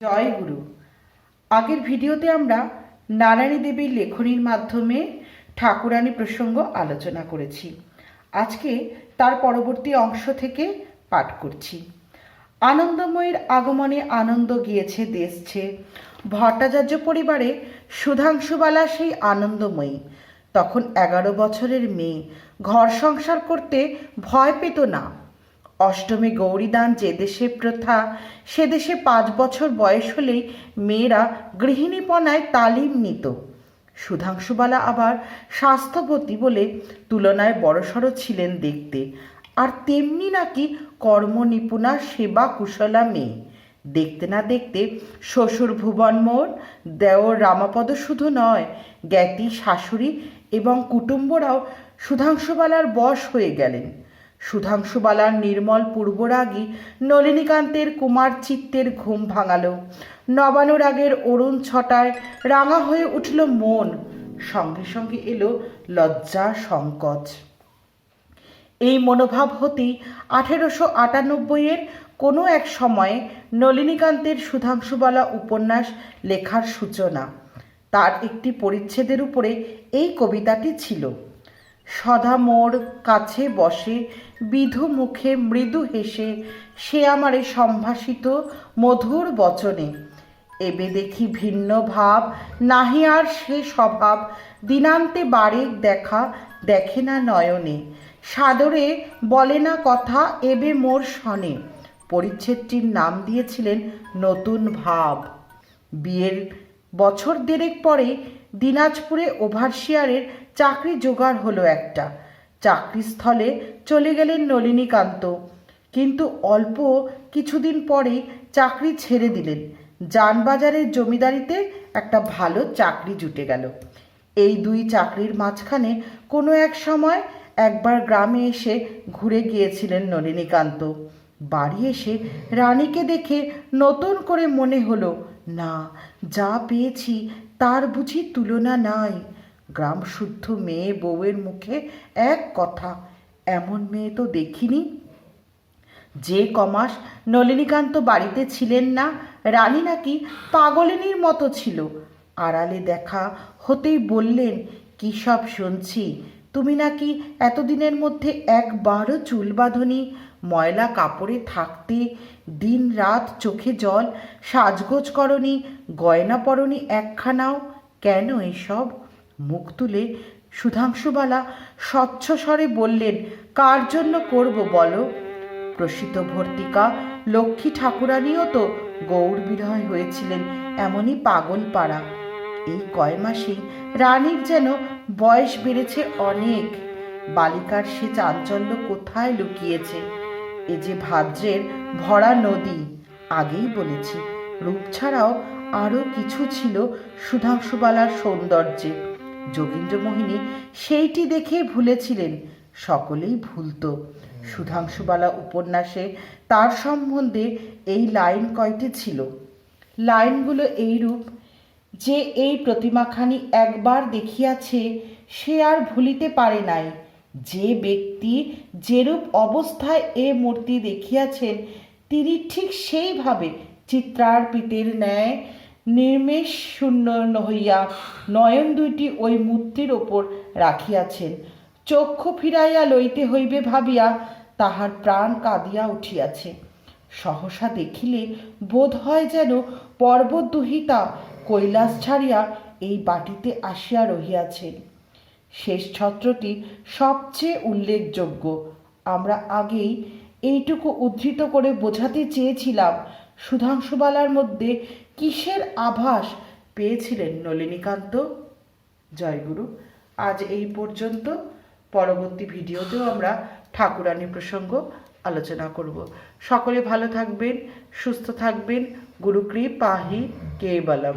জয় গুরু। আগের ভিডিওতে আমরা নারায়ণী দেবীর লেখনীর মাধ্যমে ঠাকুরানী প্রসঙ্গ আলোচনা করেছি। আজকে তার পরবর্তী অংশ থেকে পাঠ করছি। আনন্দময়ীর আগমনে আনন্দ গিয়েছে দেশছে। ভট্টাচার্য পরিবারে সুধাংশুবালা সেই আনন্দময়ী। তখন এগারো বছরের মেয়ে। ঘর সংসার করতে ভয় পেত না। অষ্টমী গৌরীদান যে দেশে প্রথা, সে দেশে পাঁচ বছর বয়স হলেই মেয়েরা গৃহিণীপনায় তালিম নিত। সুধাংশুবালা আবার স্বাস্থ্যবতী বলে তুলনায় বড়সড় ছিলেন দেখতে। আর তেমনি নাকি কর্মনিপুণা সেবা কুশলা মেয়ে। দেখতে না দেখতে শ্বশুর ভুবন মোর, দেওর রামাপদ শুধু নয়, জ্ঞাতি শাশুড়ি এবং কুটুম্বরাও সুধাংশুবালার বশ হয়ে গেলেন। সুধাংশুবালার নির্মল পূর্বরাগী নলিনীকান্তের কুমার চিত্তের ঘুম ভাঙালো। নবানুরাগের অরুণ ছটায় রাঙা হয়ে উঠল মন। সঙ্গে সঙ্গে এলো লজ্জা সংকোচ। এই মনোভাব হতেই আঠেরোশো আটানব্বইয়ের কোনো এক সময়ে নলিনীকান্তের সুধাংশুবালা উপন্যাস লেখার সূচনা। তার একটি পরিচ্ছেদের উপরে এই কবিতাটি ছিল। সদা মোর কাছে বসে, বিধু মুখে মৃদু হেসে, সে আমারে সম্ভাষিত মধুর বচনে। এবে দেখি ভিন্ন ভাব, নাহি আর সে স্বভাব, দিনান্তে বারেক দেখা দেখে না নয়নে। সাদরে বলে না কথা এবে মোর শনে পরিচ্ছেদটির নাম দিয়েছিলেন নতুন ভাব। বিয়ের বছর দেড়েক পরে দিনাজপুরে ওভারশিয়ারের চাকরি জোগাড় হলো একটা। চাকরিস্থলে চলে গেলেন নলিনীকান্ত। কিন্তু অল্প কিছুদিন পরে চাকরি ছেড়ে দিলেন। যানবাজারের জমিদারিতে একটা ভালো চাকরি জুটে গেল। এই দুই চাকরির মাঝখানে কোনো এক সময় একবার গ্রামে এসে ঘুরে গিয়েছিলেন নলিনীকান্ত। বাড়ি এসে রানীকে দেখে নতুন করে মনে হলো না, যা পেয়েছি তার বুঝি তুলনা নাই। গ্রাম শুদ্ধ মেয়ে বউয়ের মুখে এক কথা, এমন মেয়ে তো দেখিনি। যে কমাস নলিনীকান্ত বাড়িতে ছিলেন না, রানী নাকি পাগলিনীর মতো ছিল। আড়ালে দেখা হতেই বললেন, কী সব শুনছি? তুমি নাকি এতদিনের মধ্যে একবারও চুল বাঁধনি? ময়লা কাপড়ে থাকতে দিন রাত চোখে জল। সাজগোজ করনি, গয়না পরনি একখানাও। কেন এসব? মুখ তুলে সুধাংশুবালা স্বচ্ছ স্বরে বললেন, কার জন্য করব বলো? প্রসিত ভর্তিকা লক্ষ্মী ঠাকুরানিও তো গৌর বিরয় হয়েছিলেন, এমনই পাগল পাড়া এই কয় মাসেই রানীর যেন বয়স বেড়েছে অনেক। বালিকার সে চাঞ্চল্য কোথায় লুকিয়েছে? এ যে ভাদ্রের ভরা নদী, আগেই বলেছি, রূপ ছাড়াও আরও কিছু ছিল সুধাংশুবালার সৌন্দর্যে। যোগীন্দ্রমোহিনী সেইটি দেখে ভুলেছিলেন, সকলেই ভুলত। সুধাংশুবালা উপন্যাসে তার সম্বন্ধে এই লাইন কয়টি ছিল? লাইনগুলো এইরূপ, যে এই প্রতিমাখানি একবার দেখিয়াছে, সে আর ভুলিতে পারে নাই। যে ব্যক্তি যেরূপ অবস্থায় এ মূর্তি দেখিয়াছেন, তিনি ঠিক সেইভাবে চিত্রার্পিতের ন্যায় নির্মেষ শূন্য হইয়া নয়ন দুইটি ওই মূর্তির ওপর রাখিয়াছেন। চক্ষু ফিরাইয়া লইতে হইবে ভাবিয়া তাহার প্রাণ কাঁদিয়া উঠিয়াছে। সহসা দেখিলে বোধ হয় যেন পর্বত দুহিতা কৈলাস ছাড়িয়া এই বাটিতে আসিয়া রহিয়াছেন। শেষ ছত্রটি সবচেয়ে উল্লেখযোগ্য। আমরা আগেই এইটুকু উদ্ধৃত করে বোঝাতে চেয়েছিলাম, সুধাংশুবালার মধ্যে কিসের আভাস পেয়েছিলেন নলিনীকান্ত? জয়গুরু, আজ এই পর্যন্ত। পরবর্তী ভিডিওতেও আমরা ঠাকুরানী প্রসঙ্গ আলোচনা করব। সকলে ভালো থাকবেন, সুস্থ থাকবেন। গুরুকৃপাহি কেবলম।